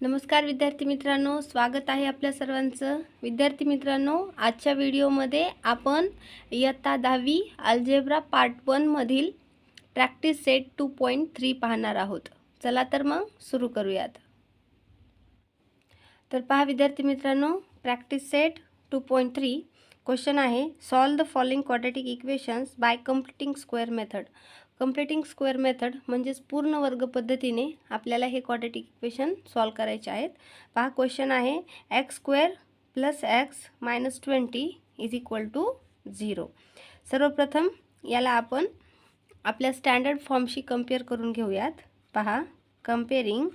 नमस्कार विद्यार्थी मित्रांनो स्वागत आहे आपल्या सर्वांचं. विद्यार्थी मित्रांनो आजच्या व्हिडिओमध्ये आपण इयत्ता दहावी algebra part वनमधील practice set two point three पाहणार आहोत. चला तर मग सुरू करूयात. तर पहा विद्यार्थी मित्रांनो practice set two point three question आहे. Solve the following quadratic equations by completing square method completing square method म्हणजेच पूर्ण वर्ग पद्धतीने आपल्याला हे क्वाड्रॅटिक इक्वेशन सॉल्व करायचे आहेत. पहा क्वेश्चन आहे x square plus x minus twenty is equal to zero सर्वप्रथम याला आपण आपल्या स्टँडर्ड फॉर्मशी कंपेअर करून घेऊयात. पहा comparing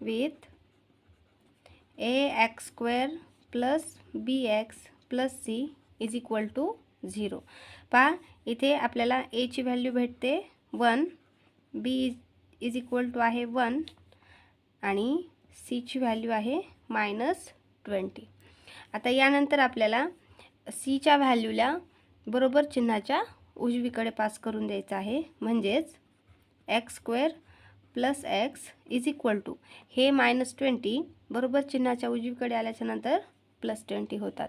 with a x square plus b x plus c is equal to zero. पहा इथे आपल्याला एची व्हॅल्यू भेटते one. B is is equal to आहे वन. आणि सीची व्हॅल्यू आहे मायनस ट्वेंटी आता यानंतर आपल्याला सीच्या व्हॅल्यूला बरोबर चिन्हाच्या उजवीकडे पास करून द्यायचं आहे. म्हणजेच x square plus x is equal to हे मायनस ट्वेंटी बरोबर चिन्हाच्या उजवीकडे आल्याच्यानंतर प्लस ट्वेंटी होतात.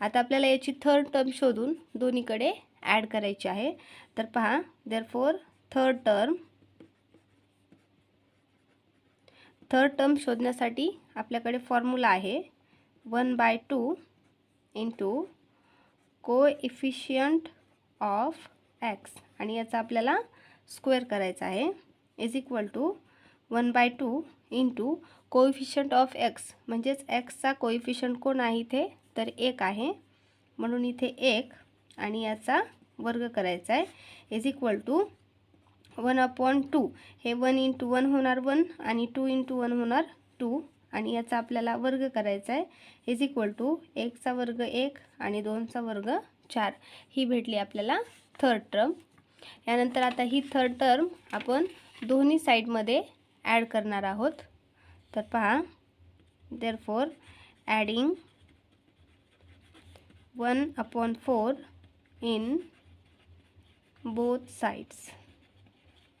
आता आपल्याला याची थर्ड टर्म शोधून दोन्हीकडे ॲड करायची आहे. तर पहा therefore third term third term शोधण्यासाठी आपल्याकडे फॉर्म्युला आहे one by two into coefficient of x आणि याचा आपल्याला स्क्वेअर करायचा आहे. Is equal to one by two into coefficient of x म्हणजेच एक्सचा कोइफिशंट कोण आहे इथे? तर एक आहे. म्हणून इथे एक आणि याचा वर्ग करायचा आहे. Is equal to one upon two हे वन इंटू वन होणार वन आणि टू इंटू वन होणार टू आणि याचा आपल्याला वर्ग करायचा आहे. इज इक्वल टू एकचा वर्ग एक आणि दोनचा वर्ग चार. ही भेटली आपल्याला थर्ड टर्म यानंतर आता ही थर्ड टर्म आपण दोन्ही साईडमध्ये ॲड करणार आहोत. तर पहा therefore adding one upon four in both sides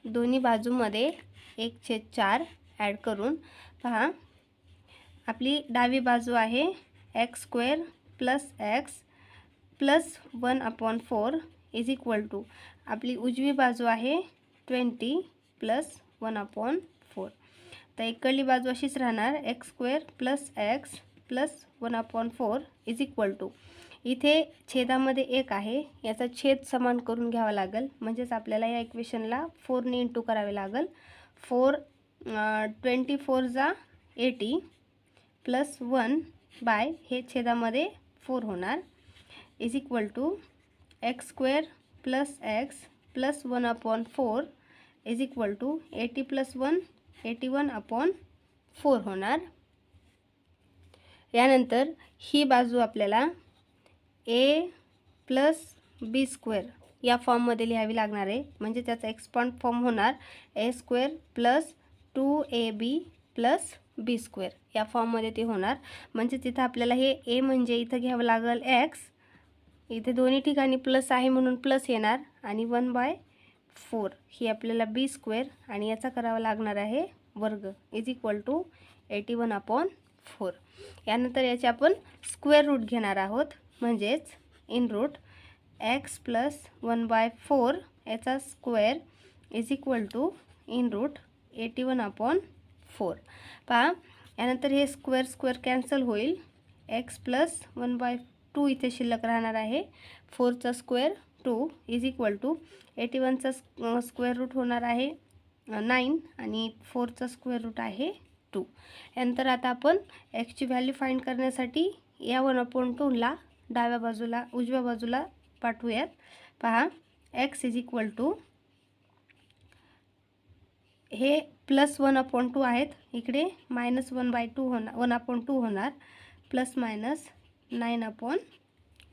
दोन्ही बाजूमध्ये एक छेद चार ॲड करून पहा आपली डावी बाजू आहे x square plus x plus one upon four is equal to आपली उजवी बाजू आहे ट्वेंटी प्लस वन अपॉन तर इकडली बाजू अशीच राहणार. X square plus x plus one upon four is equal to इथे छेदामध्ये एक आहे. याचा छेद समान करून घ्यावा लागेल. म्हणजेच आपल्याला या इक्वेशनला फोरने इंटू करावे लागेल. फोर ट्वेंटी फोर जा एटी प्लस वन बाय हे छेदामध्ये फोर होणार. Is equal to x square plus x plus one upon four is equal to eighty plus one eighty one upon four होणार. यानंतर ही बाजू आपल्याला ए प्लस बी स्क्वेअर या फॉर्ममध्ये लिहावी लागणार आहे. म्हणजे त्याचा एक्सपॉन्ड फॉर्म होणार a square plus two a b plus b square या फॉर्ममध्ये ते होणार. म्हणजे तिथं आपल्याला हे ए म्हणजे इथं घ्यावं लागेल एक्स इथे दोन्ही ठिकाणी प्लस आहे म्हणून प्लस येणार आणि वन बाय फोर ही आपल्याला बी स्क्वेअर आणि याचा करावा लागणार आहे वर्ग is equal to eighty one upon four. यानंतर याचे आपण स्क्वेअर रूट घेणार आहोत म्हणजेच in root x plus one by four याचा square is equal to in root eighty one upon four. पहा यानंतर हे स्क्वेअर स्क्वेअर कॅन्सल होईल. X plus one by two इथे शिल्लक राहणार आहे. फोरचा square two is equal to eighty वनचा square root होणार आहे नाईन आणि फोरचा स्क्वेअर रूट आहे टू यानंतर आता आपण एक्सची व्हॅल्यू फाईंड करण्यासाठी या वन अपॉन टूला डाव्या बाजूला उजव्या बाजूला पाठवूयात. पहा एक्स इज इक्वल टू हे प्लस वन अपॉन टू आहेत. इकडे मायनस वन बाय टू होणार वन अपॉन टू होणार. Plus minus nine upon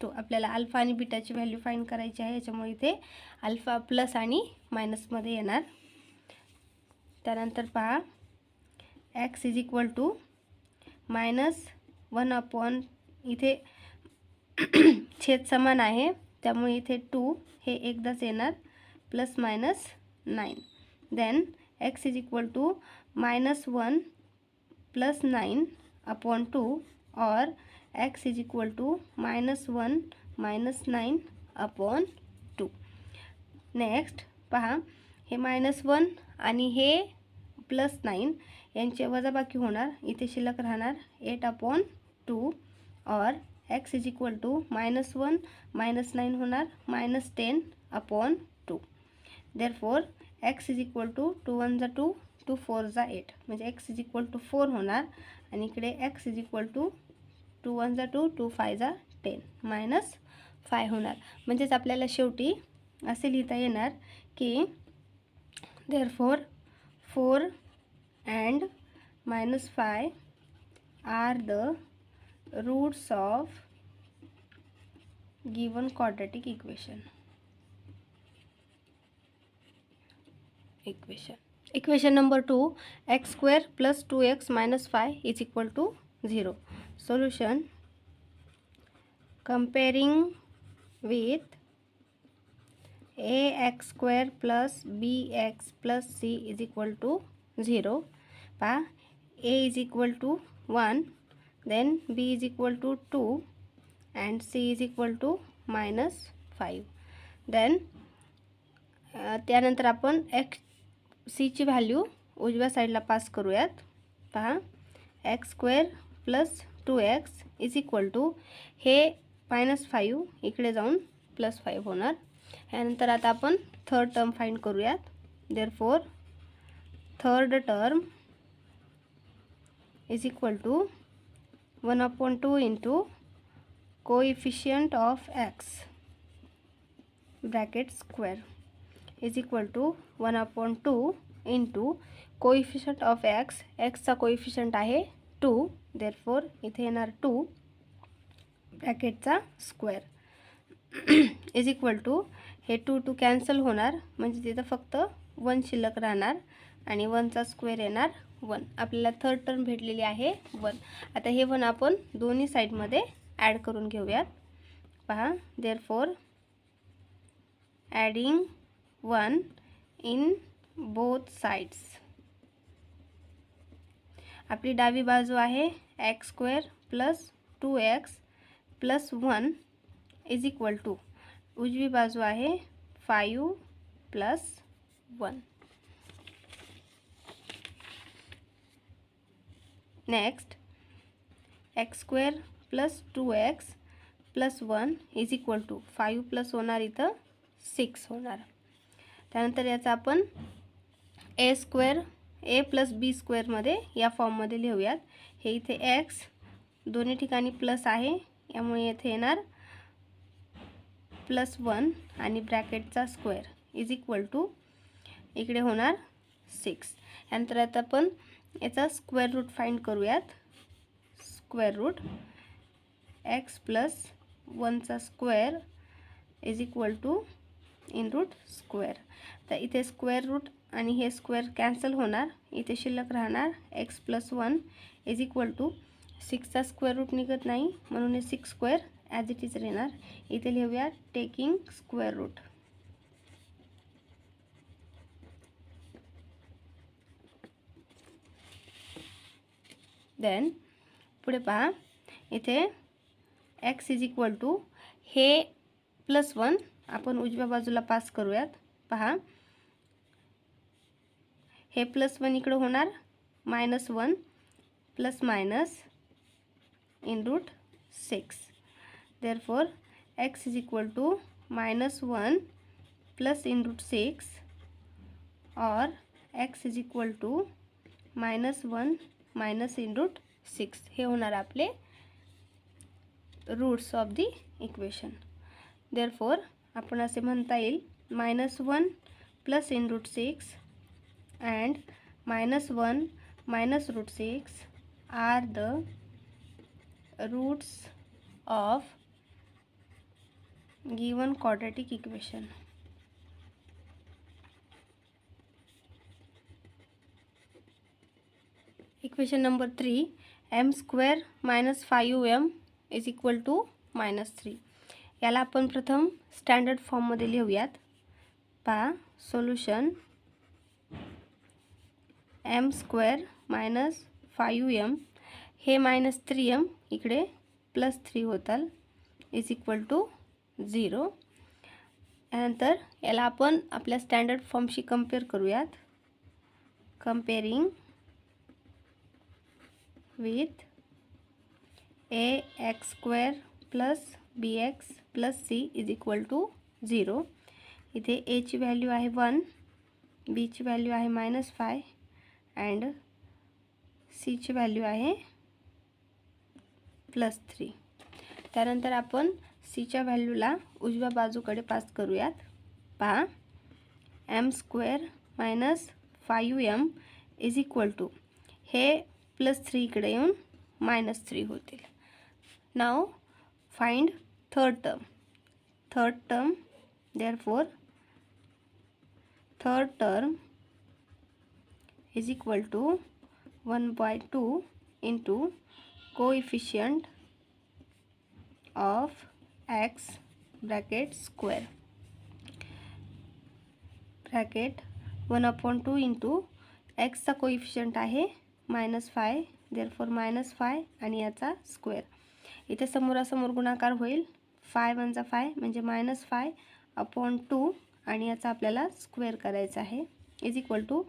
two आपल्याला अल्फा आणि बीटाची व्हॅल्यू फाईंड करायची आहे याच्यामुळे इथे अल्फा प्लस आणि मायनसमध्ये येणार. त्यानंतर पहा x is equal to minus one upon इथे छेद समान आहे. त्यामुळे इथे टू हे एकदाच येणार plus minus nine then x is equal to minus one plus nine upon two और x is equal to minus one minus nine upon two next पहा हे मायनस वन आणि हे प्लस नाईन यांचे वजाबाकी होणार. इथे शिल्लक राहणार एट अपॉन टू और x is equal to minus one minus nine होणार. Minus ten upon two therefore x is equal to two one जा टू टू फोर जा एट म्हणजे x is equal to four होणार. आणि इकडे x is equal to two one जा two two five जा ten minus five होणार. म्हणजेच आपल्याला शेवटी असे लिहिता येणार की therefore four and minus five are the roots of given quadratic equation equation equation number two x square plus two x minus five is equal to zero solution comparing with ax square plus bx plus c is equal to 0 pa a is equal to 1 then b is equal to 2 and c is equal to minus 5 then त्यानंतर आपण x सीची value उजव्या साईडला pass करूयात पहा x square plus two x is equal to हे minus five इकडे जाऊन प्लस फाईव्ह होणार. यानंतर आता आपण थर्ड टर्म फाईंड करूयात. Therefore third term is equal to one upon two into coefficient of x bracket square is equal to one upon two into coefficient of x एक्सचा coefficient आहे two therefore इथे येणार two ब्रॅकेटचा square is equal to हे two two cancel होणार म्हणजे तिथं फक्त वन शिल्लक राहणार आणि वनचा स्क्वेअर येणार वन आपल्याला थर्ड टर्म भेटलेली आहे वन आता हे वन आपण दोन्ही साईडमध्ये ॲड करून घेऊयात. पहा therefore adding one in both sides आपली डावी बाजू आहे x square plus two x plus one is equal to उजवी बाजू आहे five plus one next x square plus two x plus one is equal to five plus होणार इथं six होणार. त्यानंतर याचा आपण ए स्क्वेअर ए प्लस बी स्क्वेअरमध्ये या फॉर्ममध्ये लिहूयात. हे इथे एक्स दोन्ही ठिकाणी प्लस आहे. यामुळे येथे येणार प्लस वन आणि ब्रॅकेटचा स्क्वेअर इज इक्वल टू इकडे होणार सिक्स यानंतर आता आपण याचा स्क्वेअर रूट फाईंड करूयात. Square root x plus वनचा square is equal to in root square तर इथे स्क्वेअर रूट आणि हे स्क्वेअर कॅन्सल होणार. इथे शिल्लक राहणार. X plus one is equal to सिक्सचा square root निघत नाही. म्हणून हे six square as it is राहणार. इथे लिहूया टेकिंग स्क्वेअर रूट देन पुढे पहा. इथे एक्स इज इक्वल टू हे प्लस वन आपण उजव्या बाजूला पास करूयात. पहा. हे प्लस वन इकडं होणार. Minus one plus minus in root six therefore x is equal to minus one plus in root six or x is equal to minus one minus in root six हे होणार आपले roots of the equation therefore आपण असे म्हणता येईल. Minus one plus in root six and minus 1 minus root 6 are the roots of given quadratic equation. Equation number 3, m square minus 5m is equal to minus 3. याला आपण प्रथम standard फॉर्ममध्ये लिहूयात. पा solution m square minus five m. हे minus three m इकडे plus three होताल. Is equal to zero. त्यानंतर याला आपण आपल्या स्टँडर्ड फॉर्मशी कंपेअर करूयात. Comparing with a x square plus b x plus c is equal to zero. इथे एची व्हॅल्यू आहे वन बीची व्हॅल्यू आहे मायनस फाय. अँड सीची व्हॅल्यू आहे प्लस थ्री. त्यानंतर आपण सीच्या व्हॅल्यूला उजव्या बाजूकडे पास करूयात. पहा m square minus five m is equal to हे प्लस थ्री इकडे येऊन मायनस थ्री होतील. Now find third term. Third term therefore third term is equal to one by two into coefficient of x bracket square bracket one upon two into एक्सचा coefficient आहे minus five therefore minus five आणि याचा square इथे समोरासमोर गुणाकार होईल. Five वनचा five म्हणजे मायनस फाय अपॉन टू आणि याचा आपल्याला स्क्वेअर करायचा आहे. इज इक्वल टू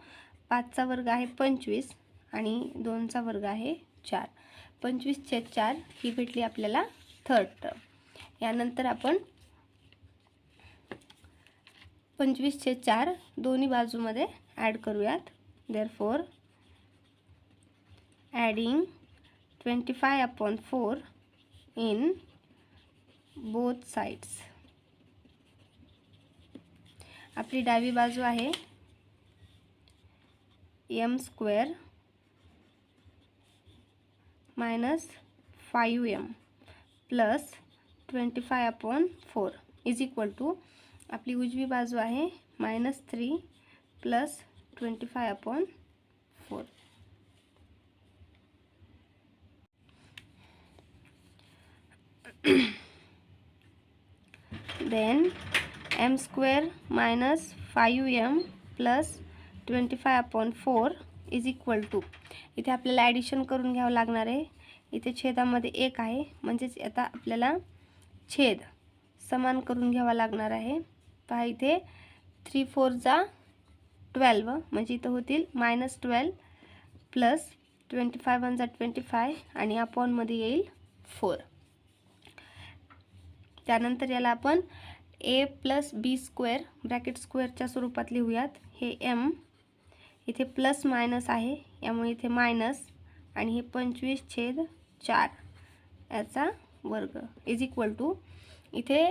पाचचा वर्ग आहे पंचवीस आणि दोनचा वर्ग आहे चार. पंचवीसचे चार ही भेटली आपल्याला थर्ड. टर्म यानंतर आपण पंचवीसचे चार दोन्ही बाजूमध्ये ॲड करूयात. Therefore adding twenty five upon four in both sides आपली डावी बाजू आहे m square minus five m plus twenty five upon four is equal to आपली उजवी बाजू आहे minus three plus twenty five upon four then m square minus five m plus twenty five upon four is equal to इथे आपल्याला addition करून घ्यावं लागणार आहे. इथे छेदामध्ये एक आहे. म्हणजेच आता आपल्याला छेद समान करून घ्यावा लागणार आहे. पहा इथे थ्री फोरचा ट्वेल्व म्हणजे इथं होतील minus twelve plus twenty five वनचा twenty five आणि अपॉनमध्ये येईल फोर त्यानंतर याला आपण a plus b square bracket स्क्वेअरच्या स्वरूपात लिहूयात. हे एम इथे प्लस मायनस आहे. यामुळे इथे मायनस आणि हे पंचवीस छेद चार याचा वर्ग इज इक्वल टू इथे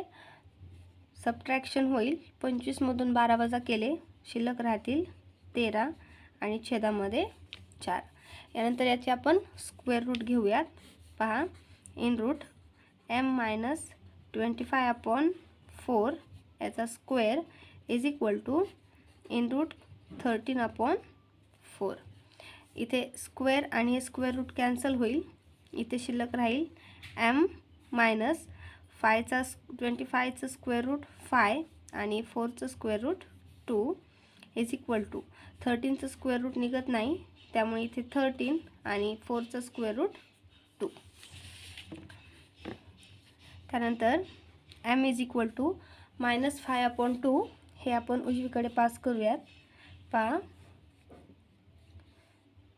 सबट्रॅक्शन होईल. पंचवीसमधून बारा वजा केले शिल्लक राहतील तेरा आणि छेदामध्ये चार. यानंतर याचे आपण स्क्वेअर रूट घेऊयात. पहा in root m minus twenty five upon four याचा square is equal to in root thirteen upon four. इथे स्क्वेअर आणि हे स्क्वेअर रूट कॅन्सल होईल. इथे शिल्लक राहील एम मायनस फायचा ट्वेंटी फायचं स्क्वेअर रूट फाय आणि फोरचं square root two is equal to. थर्टीनचं square root निघत नाही त्यामुळे इथे थर्टीन आणि फोरचं स्क्वेअर रूट टू. त्यानंतर m is equal to minus five upon two हे आपण उजवीकडे पास करूयात. पहा.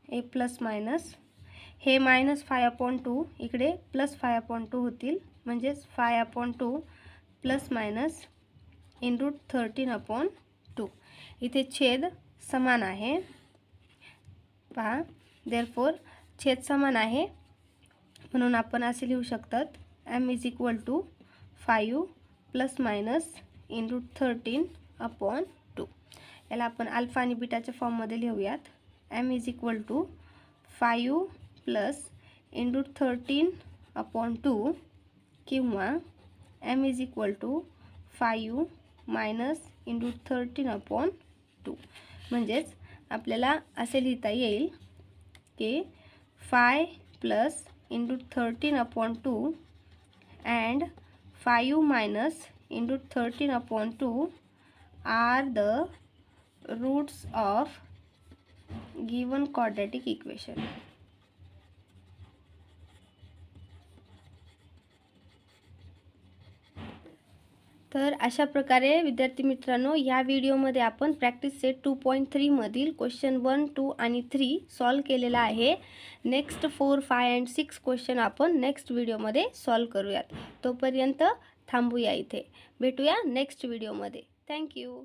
ए प्लस मायनस हे मायनस फाय अपॉन टू इकडे प्लस फाय अपॉन टू होतील. म्हणजेच five upon two plus minus in root thirteen upon two इथे छेद समान आहे. पहा. देअरफोर छेद समान आहे. म्हणून आपण असे लिहू शकतात. M is equal to five plus minus in root thirteen upon two याला आपण अल्फा आणि बिटाच्या फॉर्ममध्ये लिहूयात. M is equal to five plus into thirteen upon two किंवा m is equal to five minus into thirteen upon two म्हणजेच आपल्याला असे लिहिता येईल की five plus into thirteen upon two and five minus into thirteen upon two are the roots of given quadratic equation तर अशा प्रकारे विद्यार्थी मित्रांनो या व्हिडिओमध्ये आपण प्रॅक्टिस सेट टू पॉईंट थ्रीमधील क्वेश्चन वन टू आणि थ्री सॉल्व केलेला आहे. Next four five and six question आपण नेक्स्ट व्हिडिओमध्ये सॉल्व करूयात. तोपर्यंत थांबूया इथे. भेटूया नेक्स्ट व्हिडिओमध्ये. थँक्यू